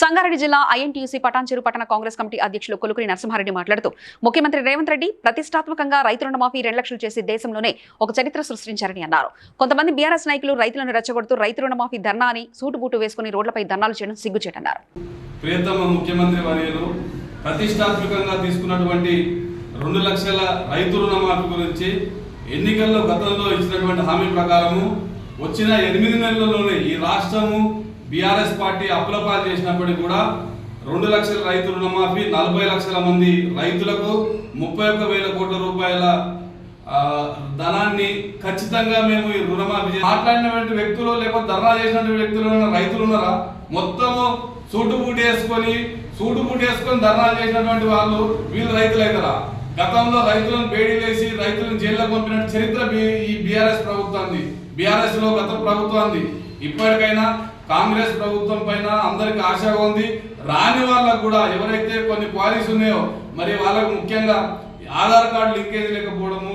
సంగారెడ్డి జిల్లా ఐఎన్టీయూసీ పటాన్చెరు పట్టణ కాంగ్రెస్ కమిటీ అధ్యక్షులు కొలుకురి నరసింహారెడ్డి మాట్లాడుతూ ముఖ్యమంత్రి రేవంత్ రెడ్డి ప్రతిష్టాత్మకంగా రైతు రుణమాఫీ రెండు లక్షలు చేసి దేశంలోనే ఒక చరిత్ర సృష్టించారని అన్నారు. కొంతమంది బీఆర్ఎస్ నాయకులు రైతులను రెచ్చగొడుతూ రైతు రుణమాఫీ ధర్నా అని సూటుబూటు వేసుకుని రోడ్లపై ధర్నాలు చేయడం సిగ్గుచేటన్నారు. ప్రియతమ ముఖ్యమంత్రి వర్యులు ప్రతిష్టాత్మకంగా తీసుకున్నటువంటి రెండు లక్షల రైతు రుణమాఫీ గురించి ఎన్నికల్లో గతంలో ఇచ్చినటువంటి హామీ ప్రకారము వచ్చిన ఎనిమిది నెలల్లోనే ఈ రాష్ట్రము బీఆర్ఎస్ పార్టీ అప్పులపాలు చేసినప్పటికీ కూడా రెండు లక్షల రైతు రుణమాఫీ నలభై లక్షల మంది రైతులకు ముప్పై ఒక్క వేల కోట్ల రూపాయల ధనాన్ని ఖచ్చితంగా మేము ఈ రుణమాఫీ మాట్లాడినటువంటి వ్యక్తులు లేకపోతే ధర్నా చేసినటువంటి వ్యక్తులు రైతులు ఉన్నారా? మొత్తము సూటు బూటు వేసుకొని సూటు బూటు వేసుకొని ధర్నా చేసినటువంటి వాళ్ళు వీళ్ళు రైతులు అవుతారా గతంలో రైతులను బేడీలేసి రైతులను జైల్లో పంపిన చరిత్ర ఈ బీఆర్ఎస్ ప్రభుత్వాన్ని బీఆర్ఎస్లో గత ప్రభుత్వాన్ని ఇప్పటికైనా కాంగ్రెస్ ప్రభుత్వం పైన అందరికి ఆశగా ఉంది. రాని వాళ్ళకు కూడా ఎవరైతే కొన్ని పాలసీ ఉన్నాయో మరి వాళ్ళకు ముఖ్యంగా ఆధార్ కార్డు లింకేజ్ లేకపోవడము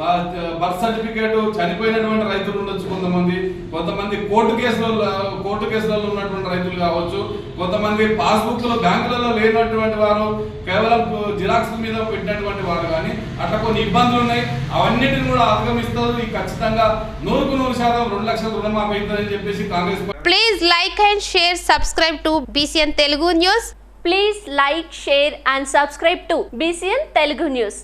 బర్త్ సర్టిఫికేట్ చనిపోయినటువంటి రైతులు ఉండొచ్చు కొంతమంది. కొంతమంది కోర్టు కేసులలో కోర్టు కేసులలో ఉన్నటువంటి రైతులు కావచ్చు. కొంతమంది పాస్బుక్లో బ్యాంకులలో లేనటువంటి వారు కేవలం జిరాక్స్ మీద పెట్టినటువంటి వారు కానీ అట్లా కొన్ని ఇబ్బందులు ఉన్నాయి. అవన్నిటిని కూడా అధిగమిస్తారు. ఖచ్చితంగా నూరుకు నూరు శాతం రెండు లక్షల రుణమాఫీ అవుతుందని చెప్పేసి Congress please like and share subscribe to BCN Telugu news please like share and subscribe to BCN Telugu news